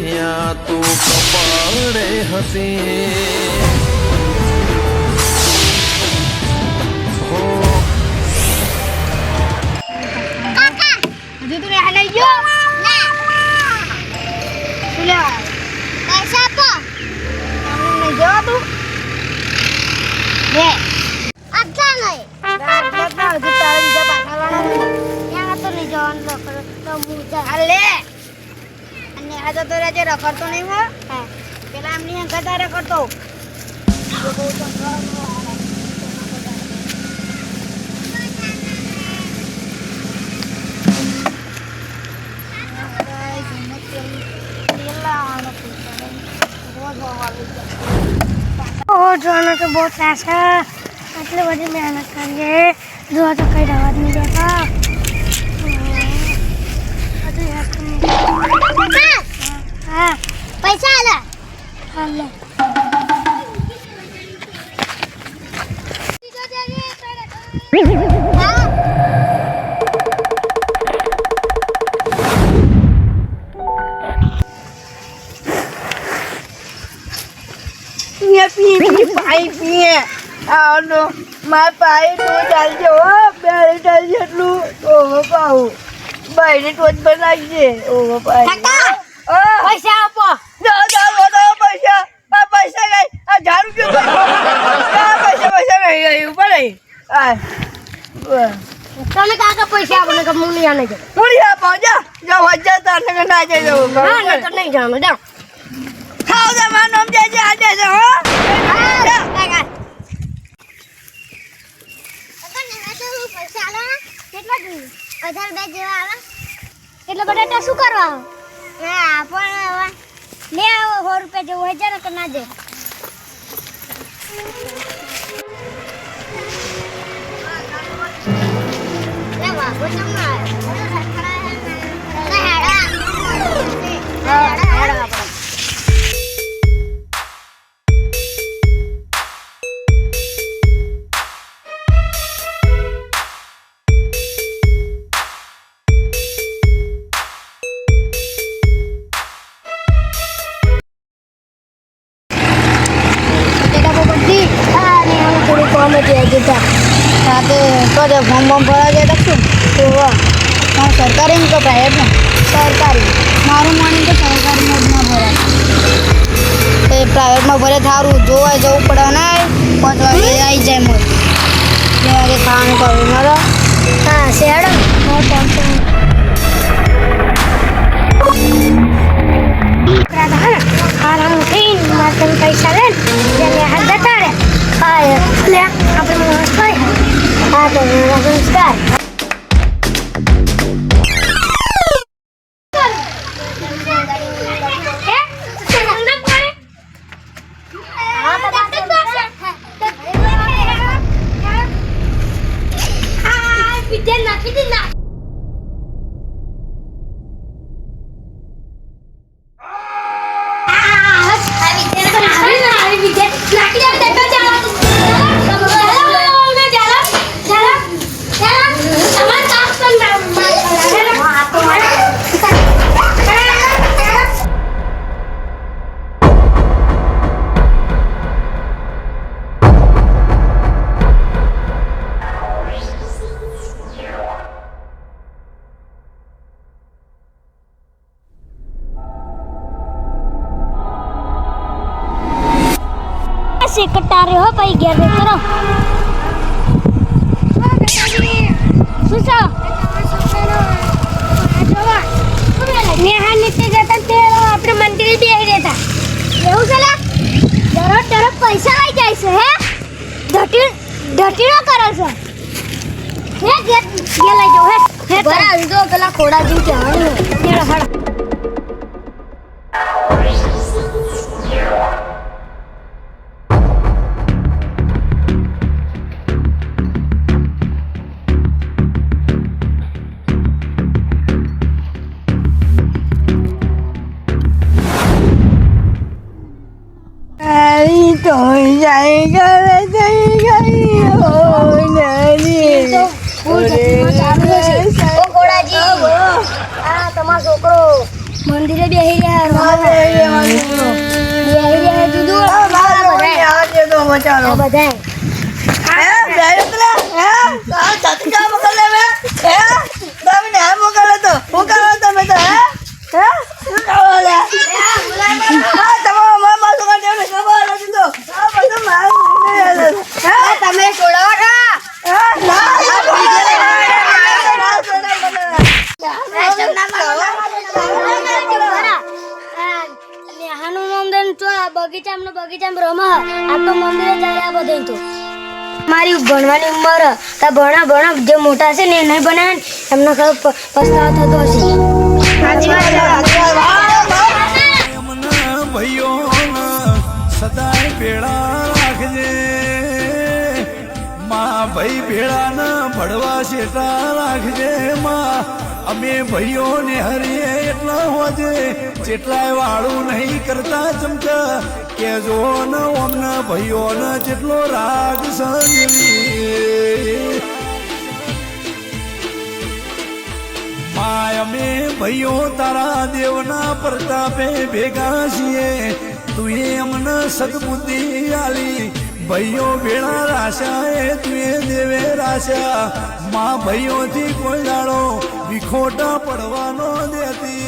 ત્યાં તું કપાળે હસી. હો. નહીં જતો રહેજે રખડતો નહીં હો હા. પેલા એમની અંગત આ રખડતો. ઓહો જોવાનો તો બહુ ત્રાસ છે. આટલી બધી મહેનત કરીએ. જોવા તો કઈ રવા જ નહીં દેતા. હા પૈસા આલા. હાલે પીએ પાઈ આનો માર પાઈ તો ચાલશે હો બે લીટર જેટલું ઓહો પાઉં બાઈને ટોચ પર નાખજે ઓહો પાઈ કાકા! ઓ પૈસા આપો જાઓ જાઓ બતાવો પૈસા આ પૈસા કઈ આ હજાર રૂપિયા આ પૈસા પૈસા નહીં ગયું પડે આ તમે કાકા પૈસા આપો ને કે હું નહીં આને જાઉં પૂરી આપો જા જો હજાર તારને કે ના જઈ જવું. હા ને તો નહીં જવાનું જા ખાવ દે માર નામ જે જય આજે છે હો જા. હજાર બે જેવા આવે એટલે બટાટા શું કરવા? ના પણ લે આવો સો રૂપિયા જેવું હજાર કે ના દે લે વાગો ચમા હા સાથે તો જે ફોર્મ બોમ ભરા જાય તો શું? તો હા સરકારી ને તો પ્રાઇવેટ ને. સરકારી. મારું માની તો સરકારીમાં જ ના ભરાય. એ પ્રાઇવેટમાં ભરે થારું જોવા જવું પડે ને પાંચ વાગે આવી જાય મોર બે વાગે ખાવાનું કરવું ન હા શેડો નાખી દે ના સિકટા રે હો ભાઈ ઘેર કરો શું છો નેહા નીચે જતા તે આપણે મંદિરે બેસી રહેતા એવું છે લે દરરોજ દરરોજ પૈસા લઈ જાય છે હે ધટી ધટીનો કરે છે હે ઘેર ઘેર લઈ જાઓ હે હે બરાબર તો પેલા ખોડા જેવું કહેવાનું હેડો હેડો જાય થઈ ગઈ ઓ નાની આ તમારો છોકરો મંદિરે બેહી રહ્યા બેહી રહ્યા જુદું બધા બધા મોકલે તો મોકલો તમે તો હે હે આ બગીચામાં બગીચા રમા આ તો મંદિરે જાય આ બધું તો. મારી ભણવાની ઉંમર તા ભણા ભણા જે મોટા છે ને એ નહીં ભણે ને એમને ખબર પસ્તાવો થતો હશે. એમના માં ભાઈ ભેળાના ભડવા શેટા રાખજે માં. અમે ભાઈઓને હરીએ એટલા હોજે, જેટલાય વાળું નહીં કરતા ચમચા. કે જો ન અમને ભાઈઓ ને જેટલો રાગ સંગવી માય અમે ભાઈઓ તારા દેવના પ્રતાપે ભેગા છીએ. તું એ અમને સદબુદ્ધિ આલી ભાઈઓ ભેળા રાશા એ તુએ દેવે રાશા. માં ભાઈઓથી કોઈ દાડો વિખોટા પડવાનો દેતી